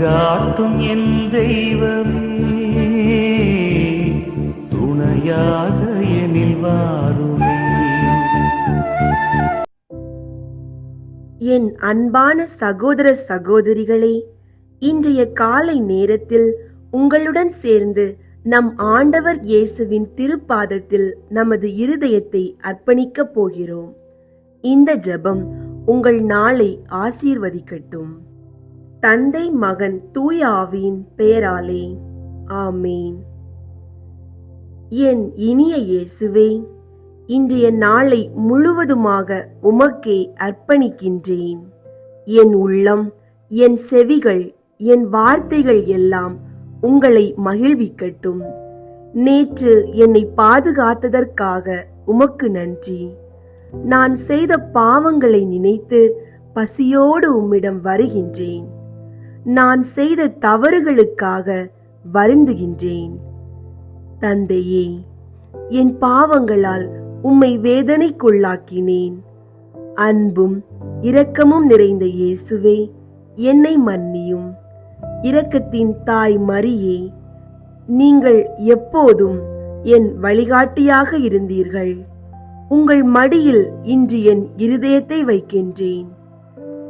வழிகாட்டும் என் தெய்வமே துணையாக எனில் வாருமே. என் அன்பான சகோதர சகோதரிகளே இன்றைய காலை நேரத்தில் உங்களுடன் சேர்ந்து நம் ஆண்டவர் இயேசுவின் திருப்பாதத்தில் நமது இருதயத்தை அர்ப்பணிக்கப் போகிறோம். இந்த ஜெபம் உங்கள் நாளை ஆசீர்வதிக்கட்டும். தந்தை மகன் தூய ஆவியின் பெயராலே ஆமேன். என் இனிய இயேசுவே இன்றைய நாளை முழுவதுமாக உமக்கே அர்ப்பணிக்கின்றேன். என் உள்ளம் என் செவிகள் என் வார்த்தைகள் எல்லாம் உங்களை மகிழ்விக்கட்டும். நேற்று என்னை பாதுகாத்ததற்காக உமக்கு நன்றி. நான் செய்த பாவங்களை நினைத்து பசியோடு உம்மிடம் வருகின்றேன். நான் செய்த தவறுகளுக்காக வருந்துகின்றேன். தந்தையே என் பாவங்களால் உம்மை வேதனைக்குள்ளாக்கினேன். அன்பும் இரக்கமும் நிறைந்த இயேசுவே என்னை மன்னியும். இரக்கத்தின் தாய் மரியே நீங்கள் எப்போதும் என் வழிகாட்டியாக இருந்தீர்கள். உங்கள் மடியில் இன்று என் இருதயத்தை வைக்கின்றேன்.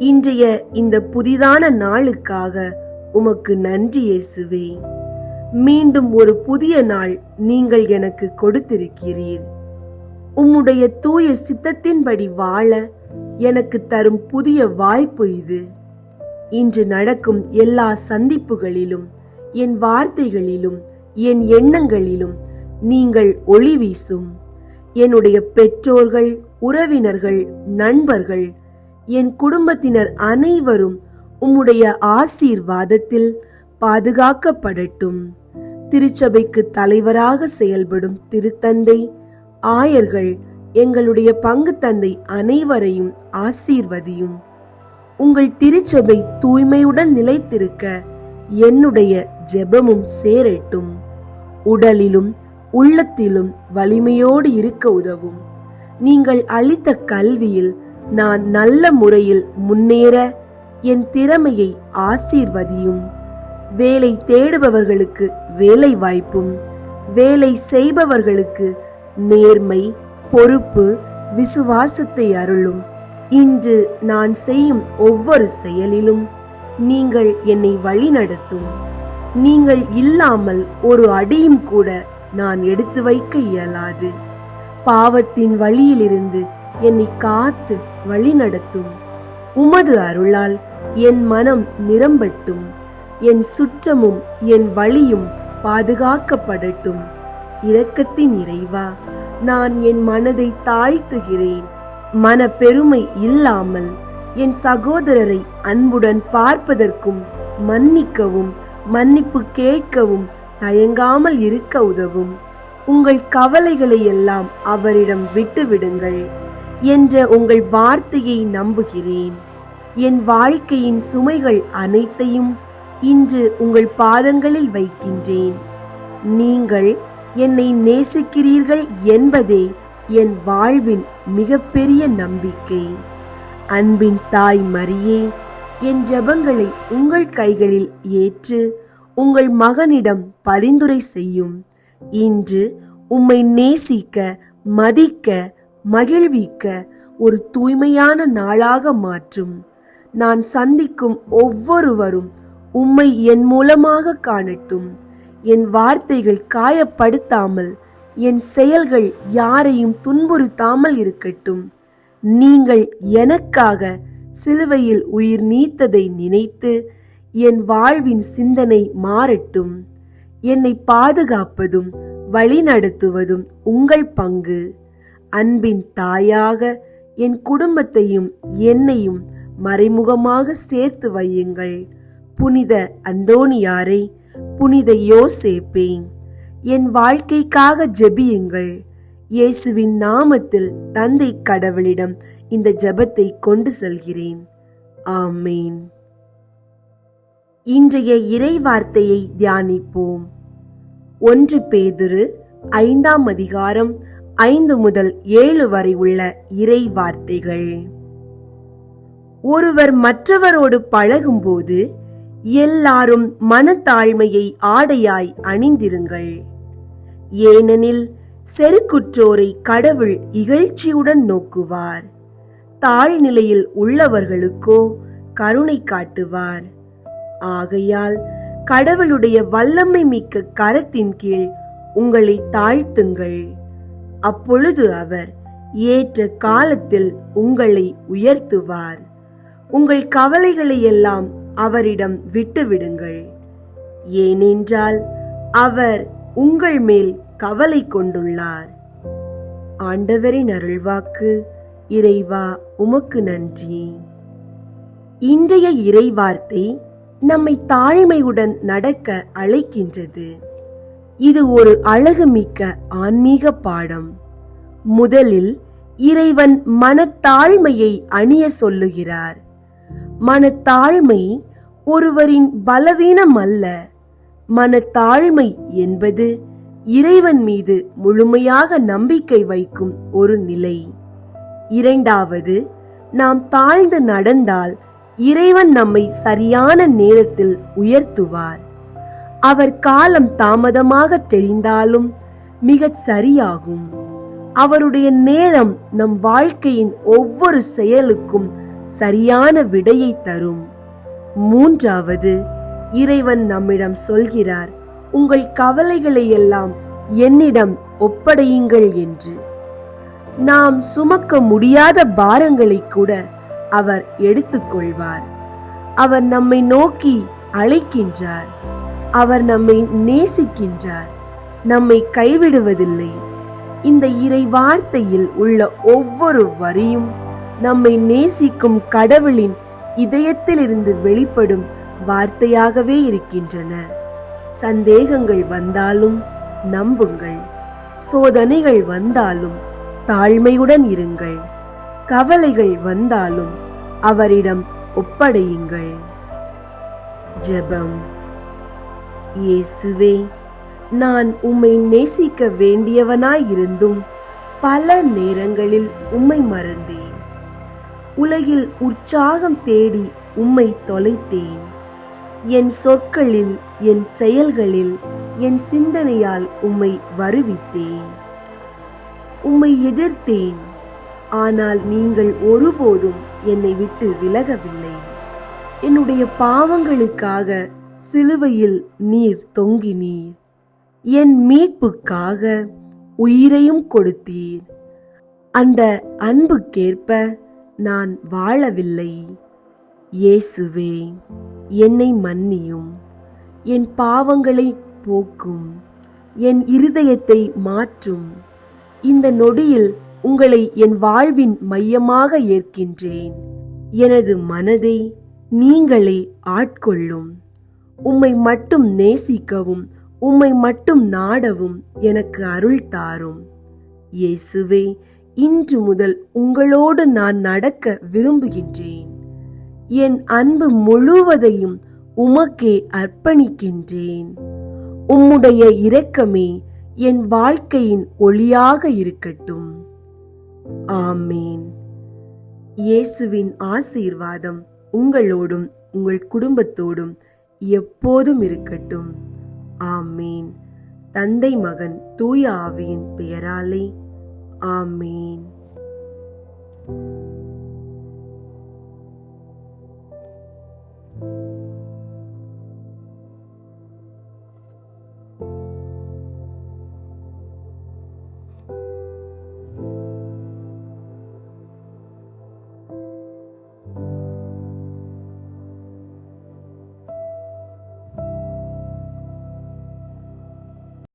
இன்றைய இந்த புதிதான நாளுக்காக உமக்கு நன்றி இயேசுவே. மீண்டும் ஒரு புதிய நாள் நீங்கள் எனக்கு கொடுத்திருக்கிறீர். உம்முடைய தூய சித்தத்தின்படி வாழ எனக்கு தரும் புதிய வாய்ப்பு இது. இன்று நடக்கும் எல்லா சந்திப்புகளிலும் என் வார்த்தைகளிலும் என் எண்ணங்களிலும் நீங்கள் ஒளி வீசும். என்னுடைய பெற்றோர்கள் உறவினர்கள் நண்பர்கள் என் குடும்பத்தினர் அனைவரும் உம்முடைய ஆசீர்வாதத்தில் பாதுகாக்கப்படட்டும். திருச்சபைக்கு தலைவராக செயல்படும் திருத்தந்தை ஆயர்கள் எங்களுடைய பங்கு தந்தை அனைவரையும் ஆசீர்வதியும். உங்கள் திருச்சபை தூய்மையுடன் நிலைத்திருக்க என்னுடைய ஜெபமும் சேரட்டும். உடலிலும் உள்ளத்திலும் வலிமையோடு இருக்க உதவும். நீங்கள் அளித்த கல்வியில் நான் நல்ல முறையில் முன்னேற என் திறமையை ஆசீர்வதியும். வேலை தேடுபவர்களுக்கு வேலை வாய்ப்பும் வேலை செய்பவர்களுக்கு நேர்மை பொறுப்பு விசுவாசத்தை அருளும். இன்று நான் செய்யும் ஒவ்வொரு செயலிலும் நீங்கள் என்னை வழிநடத்தும். நீங்கள் இல்லாமல் ஒரு அடியும் கூட நான் எடுத்து வைக்க இயலாது. பாவத்தின் வழியிலிருந்து என்னை காத்து வழிநடத்தும் உமது அருளால் என் மனம் நிரம்பட்டும். என் சுற்றமும் என் வழியும் பாதுகாக்கப்படட்டும். இரக்கத்தின் இறைவா நான் என் மனதை தாழ்த்துகிறேன். மன பெருமை இல்லாமல் என் சகோதரரை அன்புடன் பார்ப்பதற்கும் மன்னிக்கவும் மன்னிப்பு கேட்கவும் தயங்காமல் இருக்க உதவும். உங்கள் கவலைகளை எல்லாம் அவரிடம் விட்டுவிடுங்கள். என்ற உங்கள் வார்த்தையை நம்புகிறேன். என் வாழ்க்கையின் சுமைகள் அனைத்தையும் இன்று உங்கள் பாதங்களில் வைக்கின்றேன். நீங்கள் என்னை நேசிக்கிறீர்கள் என்பதே என் வாழ்வின் மிகப்பெரிய நம்பிக்கை. அன்பின் தாய் மரியே என் ஜெபங்களை உங்கள் கைகளில் ஏற்று உங்கள் மகனிடம் பரிந்துரை செய்யும். இன்று உம்மை நேசிக்க மதிக்க மகிழ்விக்க ஒரு தூய்மையான நாளாக மாற்றும். நான் சந்திக்கும் ஒவ்வொருவரும் உம்மை என் மூலமாக காணட்டும். என் வார்த்தைகள் காயப்படுத்தாமல் என் செயல்கள் யாரையும் துன்புறுத்தாமல் இருக்கட்டும். நீங்கள் எனக்காக சிலுவையில் உயிர் நீத்ததை நினைத்து என் வாழ்வின் சிந்தனை மாறட்டும். என்னை பாதுகாப்பதும் வழிநடத்துவதும் உங்கள் பங்கு. அன்பின் தாயாக என் குடும்பத்தையும் என்னையும் மறைமுகமாக சேர்த்து வையுங்கள். புனித அந்தோணியாரை புனித யோசேப்பே என் வாழ்க்கைக்காக ஜெபியுங்கள். இயேசுவின் நாமத்தில் தந்தை கடவுளிடம் இந்த ஜெபத்தை கொண்டு செல்கிறேன். ஆமேன். இன்றைய இறை வார்த்தையை தியானிப்போம். ஒன்று பேதுரு ஐந்தாம் அதிகாரம் ஐந்து முதல் ஏழு வரை உள்ள இறை வார்த்தைகள் ஒருவர் மற்றவரோடு பழகும்போது எல்லாரும் மனத்தாழ்மையை ஆடையாய் அணிந்திருங்கள். ஏனெனில் செருக்குற்றோரை கடவுள் இகழ்ச்சியுடன் நோக்குவார். தாழ்நிலையில் உள்ளவர்களுக்கோ கருணை காட்டுவார். ஆகையால் கடவுளுடைய வல்லமை மிக்க கரத்தின் கீழ் உங்களை தாழ்த்துங்கள். அப்பொழுது அவர் ஏற்ற காலத்தில் உங்களை உயர்த்துவார். உங்கள் கவலைகளை எல்லாம் அவரிடம் விட்டுவிடுங்கள். ஏனென்றால் அவர் உங்கள் மேல் கவலை கொண்டுள்ளார். ஆண்டவரின் அருள்வாக்கு இறைவா உமக்கு நன்றி. இன்றைய இறைவார்த்தை நம்மை தாழ்மையுடன் நடக்க அழைக்கின்றது. இது ஒரு அழகுமிக்க ஆன்மீக பாடம். முதலில் இறைவன் மனத்தாழ்மையை அணிய சொல்லுகிறார். மனத்தாழ்மை ஒருவரின் பலவீனம் அல்ல மனத்தாழ்மை என்பது இறைவன் மீது முழுமையாக நம்பிக்கை வைக்கும் ஒரு நிலை. இரண்டாவது நாம் தாழ்ந்து நடந்தால் இறைவன் நம்மை சரியான நேரத்தில் உயர்த்துவார். அவர் காலம் தாமதமாக தெரிந்தாலும் மிகச் சரியாகும். அவருடைய நேரம் நம் வாழ்க்கையின் ஒவ்வொரு செயலுக்கும் சரியான விடையை தரும். மூன்றாவது இறைவன் நம்மிடம் சொல்கிறார் உங்கள் கவலைகளை எல்லாம் என்னிடம் ஒப்படையுங்கள் என்று. நாம் சுமக்க முடியாத பாரங்களை கூட அவர் எடுத்துக்கொள்வார் அவர் நம்மை நோக்கி அழைக்கின்றார். அவர் நம்மை நேசிக்கின்றார் நம்மை கைவிடுவதில்லை. இந்த இறை வார்த்தையில் உள்ள ஒவ்வொரு வரியும் நம்மை நேசிக்கும் கடவுளின் இதயத்திலிருந்து வெளிப்படும் வார்த்தையாகவே இருக்கின்றன. சந்தேகங்கள் வந்தாலும் நம்புங்கள். சோதனைகள் வந்தாலும் தாழ்மையுடன் இருங்கள். கவலைகள் வந்தாலும் அவரிடம் ஒப்படையுங்கள். ஜெபம். இயேசுவே நான் உம்மை நேசிக்க வேண்டியவனாயிருந்தும் பல நேரங்களில் உம்மை மறந்தேன். உலகில் உற்சாகம் தேடி உம்மை தொலைத்தேன். என் சொற்களில் என் செயல்களில் என் சிந்தனையால் உம்மை வருவித்தேன். உம்மை எதிர்த்தேன் ஆனால் நீங்கள் ஒருபோதும் என்னை விட்டு விலகவில்லை. என்னுடைய பாவங்களுக்காக சிலுவையில் நீர் தொங்கினீர். என் மீட்புக்காக உயிரையும் கொடுத்தீர். அந்த அன்புக்கேற்ப நான் வாழவில்லை. இயேசுவே என்னை மன்னியும். என் பாவங்களை போக்கும். என் இருதயத்தை மாற்றும். இந்த நொடியில் உங்களை என் வாழ்வின் மையமாக ஏற்கின்றேன். எனது மனதை நீங்களே ஆட்கொள்ளும். உம்மை மட்டும் நேசிக்கவும் உம்மை மட்டும் நாடவும் எனக்கு அருள் தாரும். இயேசுவே இன்று முதல் உங்களோடு நான் நடக்க விரும்புகின்றேன். என் அன்பு முழுவதையும் உமக்கே அர்ப்பணிக்கின்றேன். உம்முடைய இரக்கமே என் வாழ்க்கையின் ஒளியாக இருக்கட்டும். ஆமீன். இயேசுவின் ஆசீர்வாதம் உங்களோடும் உங்கள் குடும்பத்தோடும் எப்போதும் இருக்கட்டும். ஆமீன். தந்தை மகன் தூய ஆவியின் பெயராலே. ஆமீன்.